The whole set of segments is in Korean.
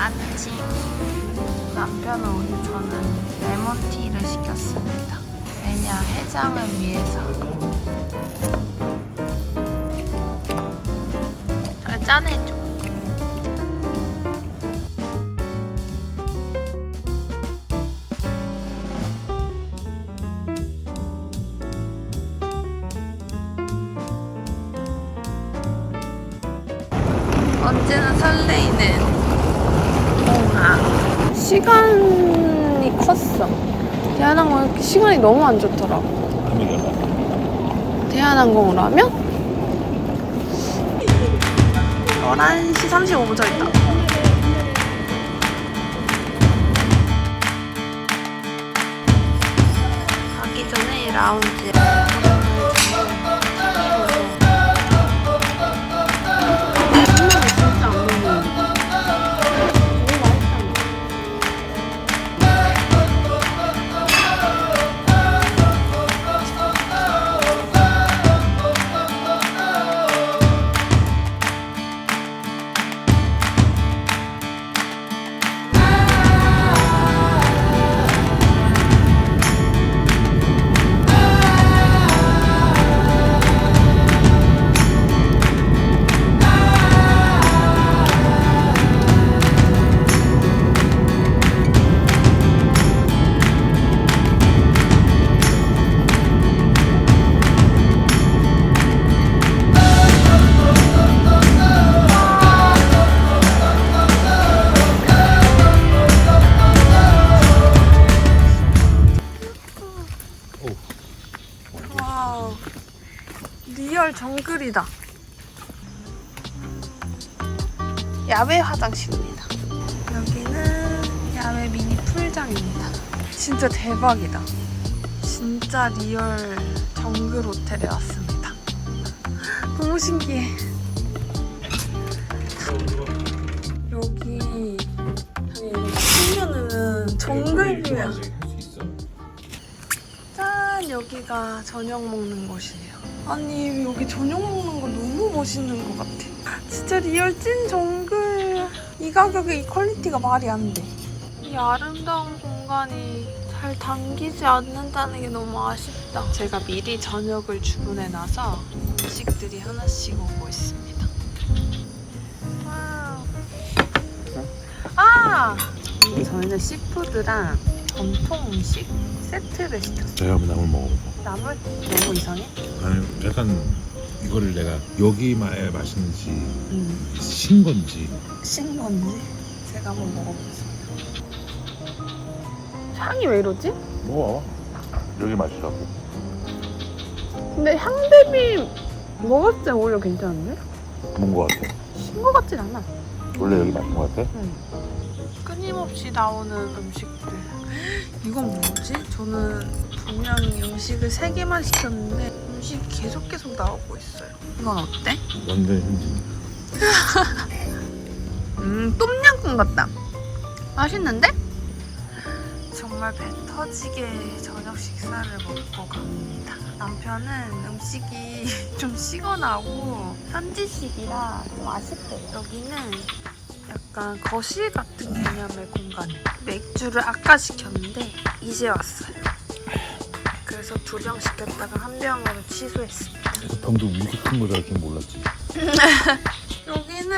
아침 남편은 오늘 저는 레몬티를 시켰습니다. 왜냐 해장을 위해서. 잘 짜내줘. 시간이 컸어. 대한항공 이렇게 시간이 너무 안 좋더라고. 대한항공으로 하면? 11시 35분 저 있다. 가기 전에 라운지. 야외 화장실입니다. 여기는 야외 미니 풀장입니다. 진짜 대박이다. 진짜 리얼 정글 호텔에 왔습니다. 너무 신기해. 여기 보면은 정글 뷰야. 짠 여기가 저녁 먹는 곳이에요. 아니 여기 저녁 먹는 거 너무 멋있는 것 같아. 진짜 리얼 찐 정글. 이 가격에 이 퀄리티가 말이 안 돼. 이 아름다운 공간이 잘 당기지 않는다는 게 너무 아쉽다. 제가 미리 저녁을 주문해 놔서 음식들이 하나씩 오고 있습니다. 와우. 아! 저희는 시푸드랑 전통 음식 세트를 시켰어요. 제가 한번 나물 먹어보고 나물 너무 이상해? 아니 약간 이거를 내가 여기 말 맛있는지 음. 신 건지 신 건지 제가 한번 먹어보겠습니다. 향이 왜 이러지? 먹어 여기 맛이라고 근데 향 대비 먹었을 때 오히려 괜찮은데? 뭔거 같아 신거 같진 않아. 원래 여기 맛있는 거 같아? 끊임없이 나오는 음식들. 이건 뭐지? 저는 분명히 음식을 세 개만 시켰는데 음식이 계속 계속 나오고 있어요. 이건 어때? 완전 현지 음, 똠양꿍 같다. 맛있는데? 정말 배 터지게 저녁 식사를 먹고 갑니다. 남편은 음식이 좀 식어나고 현지식이라 좀 아쉽대요. 여기는 약간 거실 같은 개념의 공간이에요. 맥주를 아까 시켰는데 이제 왔어요. 그래서 두 병 시켰다가 한 병으로 취소했습니다. 병도 이렇게 큰 거라 줄 몰랐지 여기는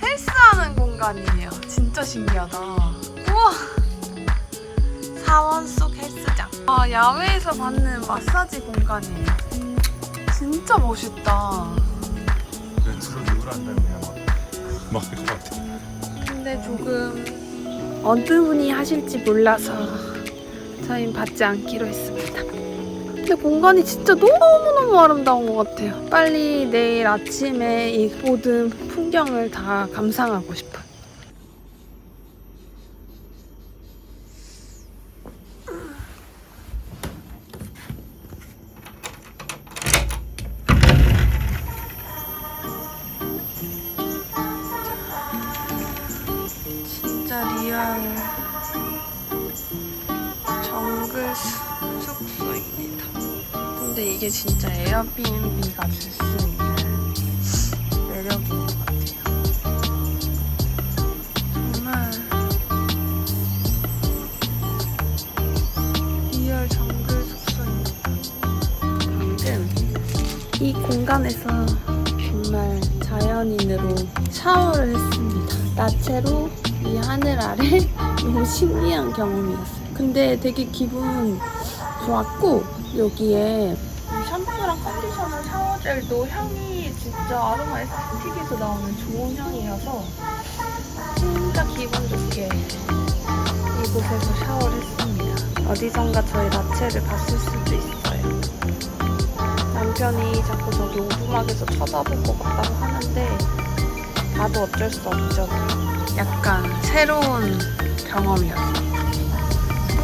헬스하는 공간이에요. 진짜 신기하다. 우와! 사원 속 헬스장. 아, 야외에서 받는 마사지 공간이에요. 진짜 멋있다. 누굴 한다면 그냥 막막할 것 같아 근데 조금 어느 분이 하실지 몰라서 저희는 받지 않기로 했습니다. 근데 공간이 진짜 너무너무 아름다운 것 같아요. 빨리 내일 아침에 이 모든 풍경을 다 감상하고 싶어요. 진짜 리얼 서울 숙소입니다. 근데 이게 진짜 에어비앤비가 줄 수 있는 매력인 것 같아요. 정말 리얼 정글 숙소입니다. 방금 이 공간에서 정말 자연인으로 샤워를 했습니다. 나체로 이 하늘 아래 너무 신기한 경험이었어요. 근데 되게 기분 좋았고 여기에 이 샴푸랑 컨디셔너 샤워젤도 향이 진짜 아로마 에스테틱에서 나오는 좋은 향이어서 진짜 기분 좋게 이곳에서 샤워를 했습니다. 어디선가 저의 나체를 봤을 수도 있어요. 남편이 자꾸 저기 오두막에서 쳐다볼 것 같다고 하는데 나도 어쩔 수 없죠. 약간 새로운 경험이었어요.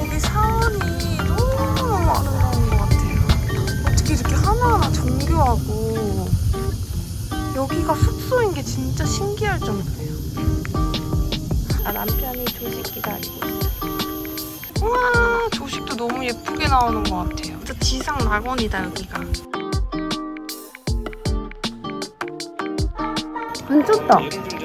여기 사원이 너무너무 아름다운 것 같아요. 어떻게 이렇게 하나하나 정교하고 여기가 숙소인 게 진짜 신기할 정도예요. 아, 남편이 조식 기다리고 있어요. 우와, 조식도 너무 예쁘게 나오는 것 같아요. 진짜 지상 낙원이다, 여기가. 괜찮다.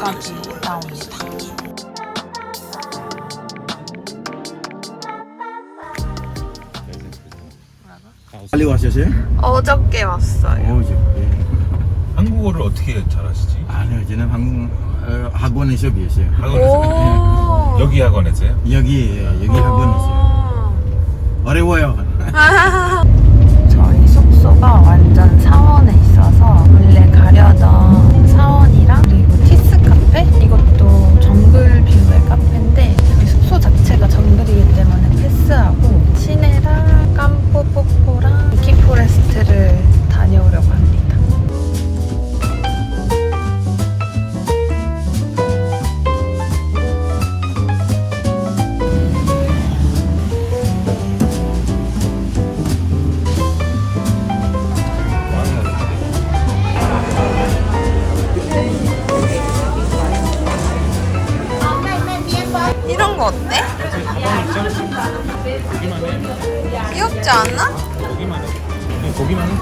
까지 나옵니다. 빨리 왔었어요? 어저께 왔어요. 어, 이제. 예. 한국어를 어떻게 잘하시지? 아니요, 저는 한국 어, 학원에서 배웠어요. 학원에서 오. 여기 학원에서요? 여기 예, 여기 학원에서 어려워요. 저희 숙소가 완전 사원에 있어서 카페 이것도 정글 뷰 귀엽지 않아? 보기만 해. 보기만 해.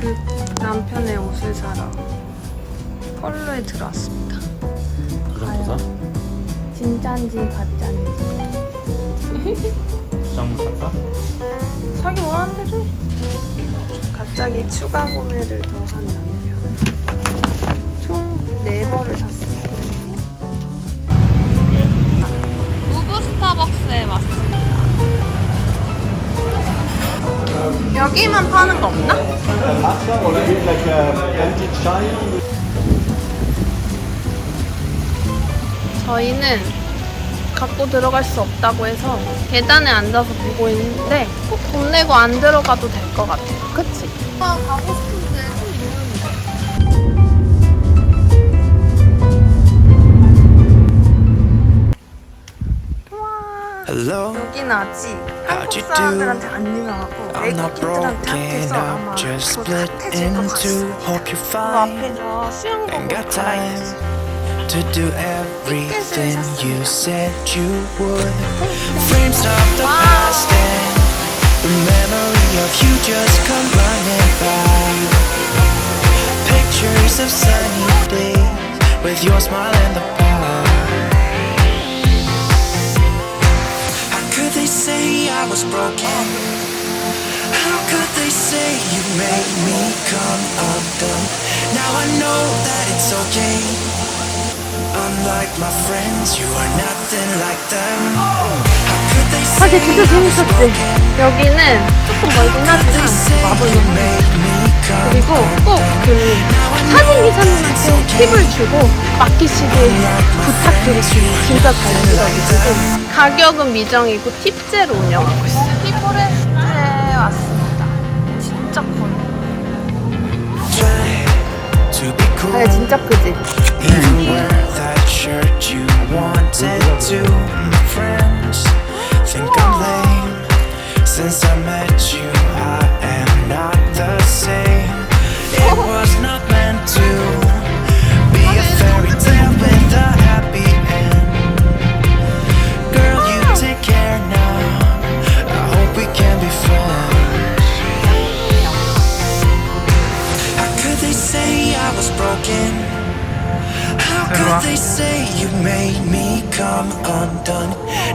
그 남편의 옷을 사러 컬러에 들어왔습니다. 그런 거 사? 진짠지 가짠지 부장물 사? 자기 원하는 대로 해. 갑자기 추가 구매를 더 한 남편. 총 4벌을 샀습니 스타벅스에 왔습니다. 여기만 파는 거 없나? 저희는 갖고 들어갈 수 없다고 해서 계단에 앉아서 보고 있는데 꼭 돈 내고 안 들어가도 될 것 같아요. 그치? 아, 가고 싶 Hello, 여기는 아직 How'd 한국 you do? 사람들한테 안 유명하고 I'm 외국 not 키들한테 broken, 핫해서 아마 I'm just 곧 split 핫해질 것 in 같아. two. Hope you're 그 fine 앞에 저 수영복 and got 갈아입지. time to do everything you said you would. Frames of the past and the memory of you just come running by. Pictures of sunny days with your smile and the say I was broken? How could they say you made me come undone? Now I know that it's okay. Unlike my friends, you are nothing like them. How could they say 사실 진짜 I was 재밌었지. broken? 여기는 조금 멀긴 How could they 하지만 say 마블 you 너 그리고 꼭 그 사진 기사님한테 팁을 주고 맡기시길 부탁드리시고 진짜 잘 만들어주시고 가격은 미정이고 팁제로 운영하고 있어요. 티포레스트에 왔습니다. 진짜 커요. Try to be cool. 아 진짜 크지? Even wear that say I was broken? How could they say you made me come undone?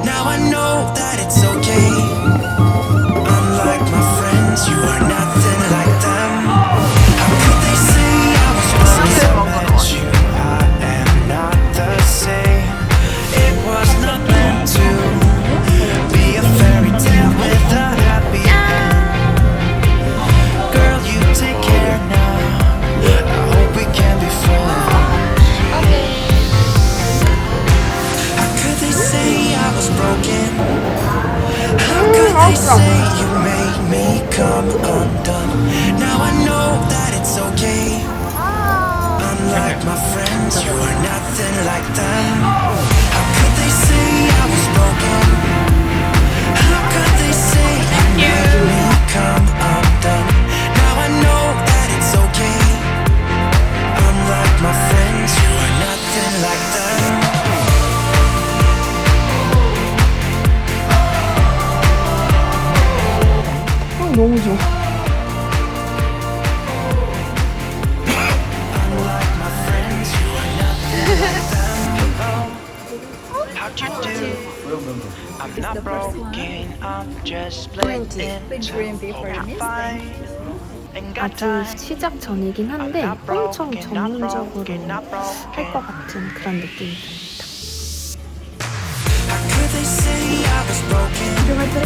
Now I know that it's okay. Unlike my friends, you are not. 너무 좋아. I'm not broken, I'm just. Hope time. 시작 전이긴 한데 엄청 전문적으로 할. 것 같은 그런 느낌이 듭니다. 들어갈 때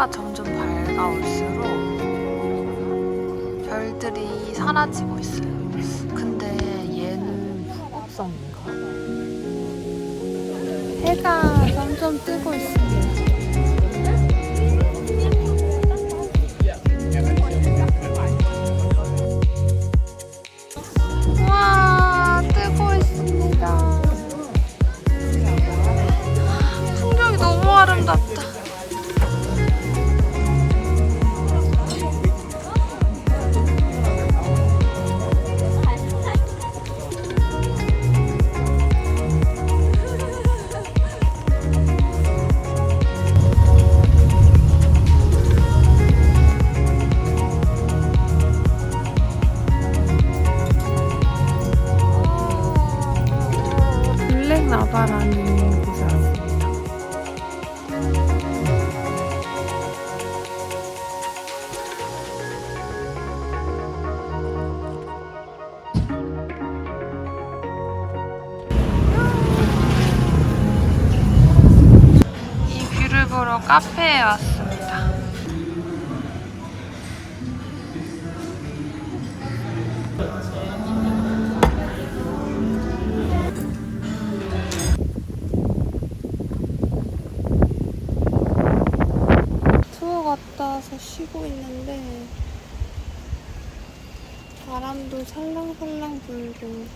해가 점점 밝아올수록 별들이 사라지고 있어요. 근데 얘는 후곡성인가? 해가 점점 뜨고 너무 아름답다. 카페에 왔습니다. 투어 갔다 와서 쉬고 있는데 바람도 살랑살랑 불고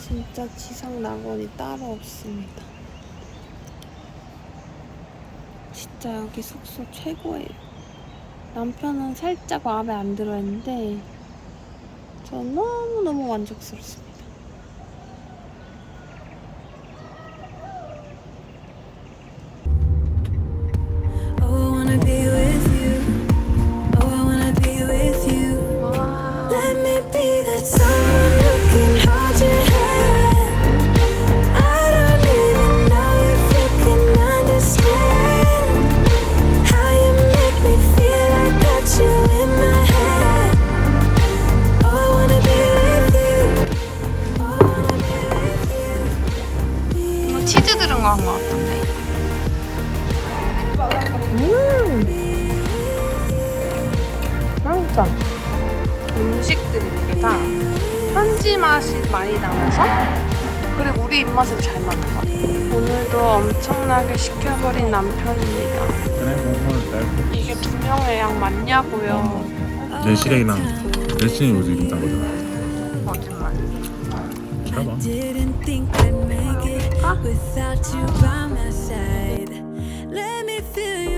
진짜 지상 낙원이 따로 없습니다. 진짜 여기 숙소 최고예요. 남편은 살짝 마음에 안 들어 했는데 저 너무너무 만족스럽습니다. 현지 맛이 많이 나면서 그리고 우리 입맛에 잘 맞는 것 같아. 오늘도 엄청나게 시켜버린 남편입니다. 이게 두 명의 양 맞냐고요. 내 시간이랑 내 시간이 요즘 비싼 거잖아. 거짓말. 봐봐. Didn't think I'd make it without you by my side. Let me feel your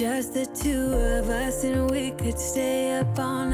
Just the two of us, and we could stay up all night.